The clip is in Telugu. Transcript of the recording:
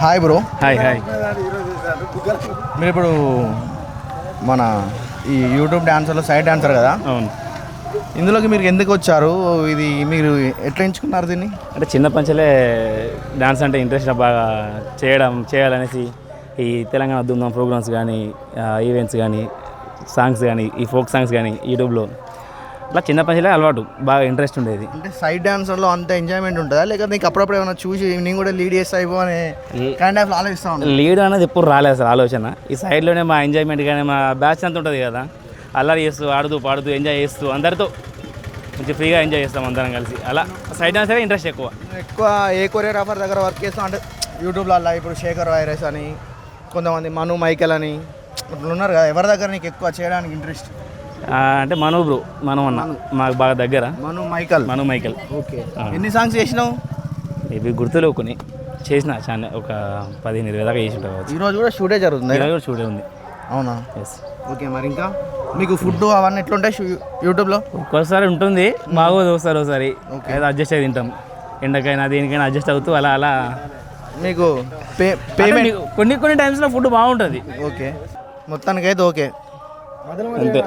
Hi bro. Hi hi. మీరు ఇప్పుడు మన ఈ యూట్యూబ్ డాన్సర్లో సైడ్ డాన్సర్ కదా? అవును. ఇందులోకి మీరు ఎందుకు వచ్చారు? ఇది మీరు ఎట్లా ఎంచుకున్నారు దీన్ని? అంటే చిన్న పంచలే డాన్స్ అంటే ఇంట్రెస్ట్ బాగా చేయడం చేయాలనేసి ఈ తెలంగాణ దుమ్దాం ప్రోగ్రామ్స్ కానీ ఈవెంట్స్ కానీ సాంగ్స్ కానీ ఈ ఫోక్ సాంగ్స్ కానీ యూట్యూబ్లో అట్లా చిన్న పంచలే అలవాటు బాగా ఇంట్రెస్ట్ ఉండేది. అంటే సైడ్ డాన్సర్లో అంత ఎంజాయ్మెంట్ ఉంటుందా? లేకపోతే నీకు అప్పుడప్పుడు ఏమైనా చూసి నేను కూడా లీడ్ చేస్తా అయిపో అని కైండ్ ఆఫ్ ఆలోచిస్తా ఉంటాను లీడ్ అనేది ఎప్పుడు రాలేదు అసలు ఆలోచన. ఈ సైడ్లోనే మా ఎంజాయ్మెంట్ కానీ మా బ్యాచ్ అంతా ఉంటుంది కదా. అల్లరి చేస్తూ ఆడుతూ పాడుతూ ఎంజాయ్ చేస్తూ అందరితో మంచి ఫ్రీగా ఎంజాయ్ చేస్తాం అందరం కలిసి. అలా సైడ్ డాన్స్ అయితే ఇంట్రెస్ట్ ఎక్కువ. ఎక్కువ ఏ కొరియోగ్రాఫర్ దగ్గర వర్క్ చేస్తాం అంటే యూట్యూబ్లో అలా ఇప్పుడు శేఖర్ వైరస్ అని కొంతమంది మను మైకెల్ అని ఇట్లా ఉన్నారు కదా. ఎవరి దగ్గర నీకు ఎక్కువ చేయడానికి ఇంట్రెస్ట్ అంటే మను బ్రో మనం అన్న. మాకు బాగా దగ్గర. Manu Michael. Manu Michael. Okay. ఎన్ని సాంగ్స్ చేసినావు? ఇవి గుర్తులేవు కొన్ని. చేసిన చాలా ఒక పదిహేను ఇరవై దాకా చేసి ఉంటా కావచ్చు. ఈరోజు కూడా షూటే జరుగుతుంది ఈరోజు కూడా చూడే ఉంది. అవునా? ఎస్ ఓకే మరి ఇంకా? మీకు ఫుడ్ అవన్నీ ఎట్లుంటాయి యూట్యూబ్లో ఒక్కోసారి ఉంటుంది బాగోదు ఒకసారి ఒకసారి. ఏదో అడ్జస్ట్ అయ్యి తింటాం. ఎండకైనా దేనికైనా అడ్జస్ట్ అవుతూ అలా అలా. మీకు పే పేమెంట్ కొన్ని కొన్ని టైమ్స్లో ఫుడ్ బాగుంటుంది. ఓకే. మొత్తానికైతే ఓకే. అంతే.